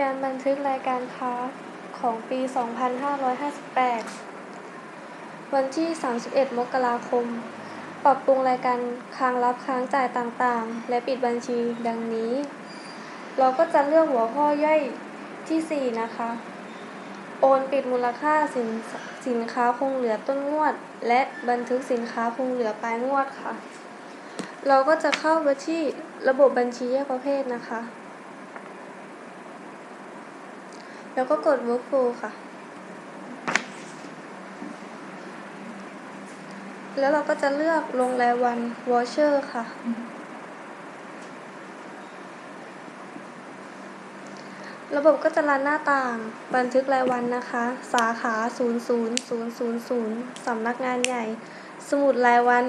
การบันทึกรายการค้าของปี 2558 วันที่ 31 มกราคม ปรับปรุงรายการค้างรับค้างจ่ายต่างๆ และปิดบัญชีดังนี้ เราก็จะเลือกหัวข้อย่อยที่ 4 นะคะ โอนปิดมูลค่าสินสินค้าคงเหลือต้นงวด และบันทึกสินค้าคงเหลือปลายงวดค่ะ เราก็จะเข้าไปที่ระบบบัญชีแยกประเภทนะคะ แล้วก็กด workflow ค่ะ แล้วเราก็จะเลือกลงรายวัน voucher ค่ะ ระบบก็จะรันหน้าต่าง บันทึกรายวันนะคะ สาขา 00000สำนักงานใหญ่ สมุดรายวัน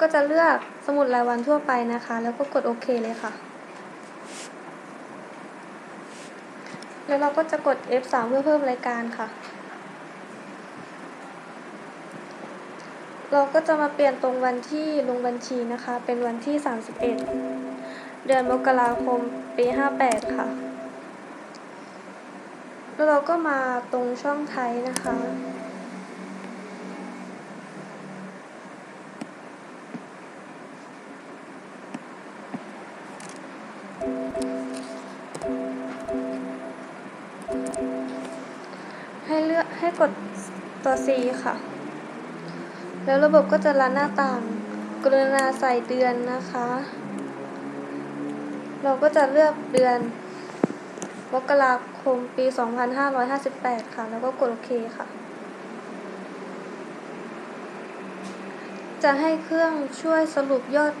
ก็จะเลือกสมุดรายวันทั่วไปนะคะ แล้วก็กดโอเคเลยค่ะ แล้วเราก็จะกด F3 เพื่อเพิ่มรายการค่ะ เราก็จะมาเปลี่ยนตรงวันที่ลงบัญชีนะคะ เป็นวันที่ 31 เดือนมกราคมปี 58 ค่ะ แล้วเราก็มาตรงช่องไทยนะคะ ให้เลือกให้กดตัว C ค่ะ แล้วระบบก็จะรันหน้าต่าง กรุณาใส่เดือนนะคะ เราก็จะเลือกเดือนมกราคมปี 2558 ค่ะ แล้วก็กดโอเคค่ะ จะให้เครื่องช่วยสรุปยอด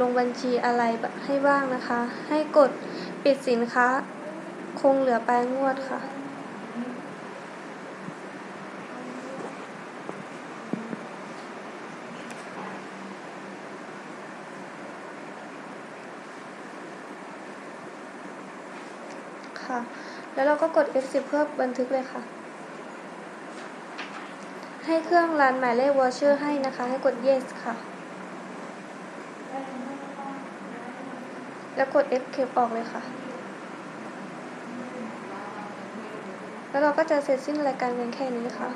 ลงบัญชีอะไรให้บ้างนะคะ ให้กดปิดสินค้า คงเหลือปลายงวดค่ะ ค่ะ แล้วเราก็กด F10 เพื่อบันทึกเลยค่ะ ให้เครื่องรันหมายเลขวอเชอร์ให้นะคะ ให้กด yes ค่ะ แล้วกด F เก็บออกเลยค่ะ แล้วเราก็จะเสร็จสิ้นรายการเพียงแค่นี้ค่ะ